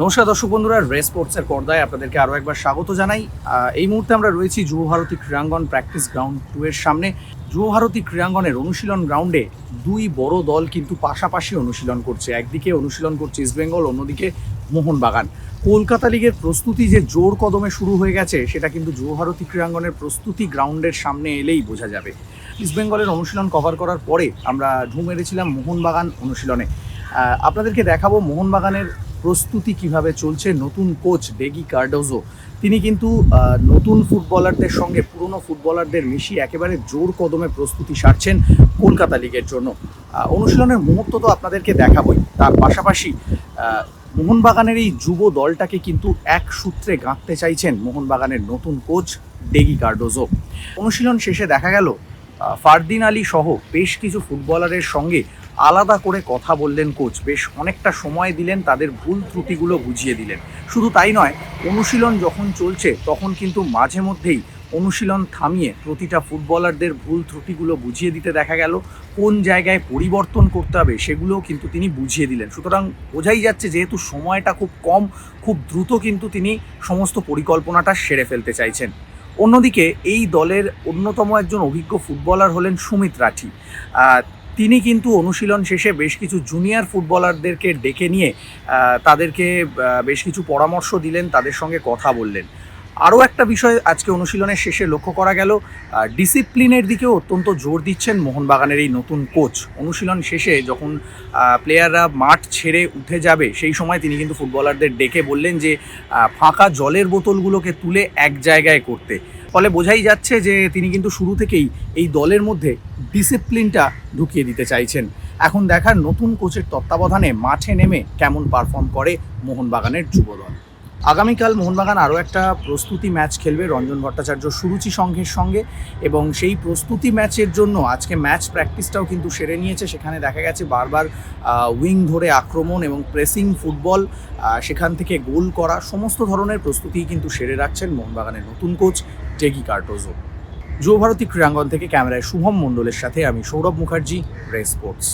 নমস্কার দর্শক বন্ধুরা রেস স্পোর্টসের পর্দায় আপনাদেরকে আরও একবার স্বাগত জানাই। এই মুহূর্তে আমরা রয়েছি যুবভারতী ক্রীড়াঙ্গন প্র্যাকটিস গ্রাউন্ড টু এর সামনে। যুবভারতী ক্রীড়াঙ্গনের অনুশীলন গ্রাউন্ডে দুই বড় দল কিন্তু পাশাপাশি অনুশীলন করছে। একদিকে অনুশীলন করছে ইস্টবেঙ্গল অন্যদিকে মোহনবাগান। কলকাতা লিগের প্রস্তুতি যে জোর কদমে শুরু হয়ে গেছে, সেটা কিন্তু যুবভারতী ক্রীড়াঙ্গনের প্রস্তুতি গ্রাউন্ডের সামনে এলেই বোঝা যাবে। ইস্টবেঙ্গলের অনুশীলন কভার করার পরে আমরা ঢুঁ মেরেছিলাম মোহনবাগান অনুশীলনে। আপনাদেরকে দেখাবো মোহনবাগানের প্রস্তুতি কীভাবে চলছে, নতুন কোচ ডেগি কার্ডোজো, তিনি কিন্তু নতুন ফুটবলারদের সঙ্গে পুরনো ফুটবলারদের মিশিয়ে একেবারে জোর কদমে প্রস্তুতি সারছেন কলকাতা লিগের জন্য। অনুশীলনের মুহূর্ত তো আপনাদেরকে দেখাবই। তার পাশাপাশি মোহনবাগানের এই যুব দলটাকে কিন্তু এক সূত্রে গাঁথতে চাইছেন মোহনবাগানের নতুন কোচ ডেগি কার্ডোজো। অনুশীলন শেষে দেখা গেল ফারদিন আলী সহ বেশ কিছু ফুটবলারের সঙ্গে আলাদা করে কথা বললেন কোচ। বেশ অনেকটা সময় দিলেন, তাদের ভুল ত্রুটিগুলো বুঝিয়ে দিলেন। শুধু তাই নয়, অনুশীলন যখন চলছে, তখন কিন্তু মাঝে মধ্যেই অনুশীলন থামিয়ে প্রতিটা ফুটবলারদের ভুল ত্রুটিগুলো বুঝিয়ে দিতে দেখা গেল। কোন জায়গায় পরিবর্তন করতে হবে, সেগুলোও কিন্তু তিনি বুঝিয়ে দিলেন। সুতরাং বোঝাই যাচ্ছে যেহেতু সময়টা খুব কম, খুব দ্রুত কিন্তু তিনি সমস্ত পরিকল্পনাটা সেরে ফেলতে চাইছেন। অন্যদিকে এই দলের অন্যতম একজন অভিজ্ঞ ফুটবলার হলেন সুমিত রাঠি। তিনি কিন্তু অনুশীলন শেষে বেশ কিছু জুনিয়র ফুটবলারদেরকে ডেকে নিয়ে তাদেরকে বেশ কিছু পরামর্শ দিলেন, তাদের সঙ্গে কথা বললেন। আরও একটা বিষয় আজকে অনুশীলনের শেষে লক্ষ্য করা গেল ডিসিপ্লিনের দিকেও অত্যন্ত জোর দিচ্ছেন মোহনবাগানের এই নতুন কোচ অনুশীলন শেষে যখন প্লেয়াররা মাঠ ছেড়ে উঠে যাবে, সেই সময় তিনি কিন্তু ফুটবলারদের ডেকে বললেন যে ফাঁকা জলের বোতলগুলোকে তুলে এক জায়গায় করতে। ফলে বোঝাই যাচ্ছে যে তিনি কিন্তু শুরু থেকেই এই দলের মধ্যে ডিসিপ্লিনটা ঢুকিয়ে দিতে চাইছেন। এখন দেখার নতুন কোচের তত্ত্বাবধানে মাঠে নেমে কেমন পারফর্ম করে মোহনবাগানের যুবদল আগামীকাল মোহনবাগান আরও একটা প্রস্তুতি ম্যাচ খেলবে। রঞ্জন ভট্টাচার্য সুরুচি সংঘের সঙ্গে এবং সেই প্রস্তুতি ম্যাচের জন্য আজকে ম্যাচ প্র্যাকটিসটাও কিন্তু সেরে নিয়েছে। সেখানে দেখা গেছে বারবার উইং ধরে আক্রমণ এবং প্রেসিং ফুটবল সেখান থেকে গোল করা, সমস্ত ধরনের প্রস্তুতি কিন্তু সেরে রাখছেন মোহনবাগানের নতুন কোচ টেগি কার্টোজো। যুবভারতী ক্রীড়াঙ্গন থেকে ক্যামেরায় শুভম মণ্ডলের সাথে আমি সৌরভ মুখার্জি রে স্পোর্টস।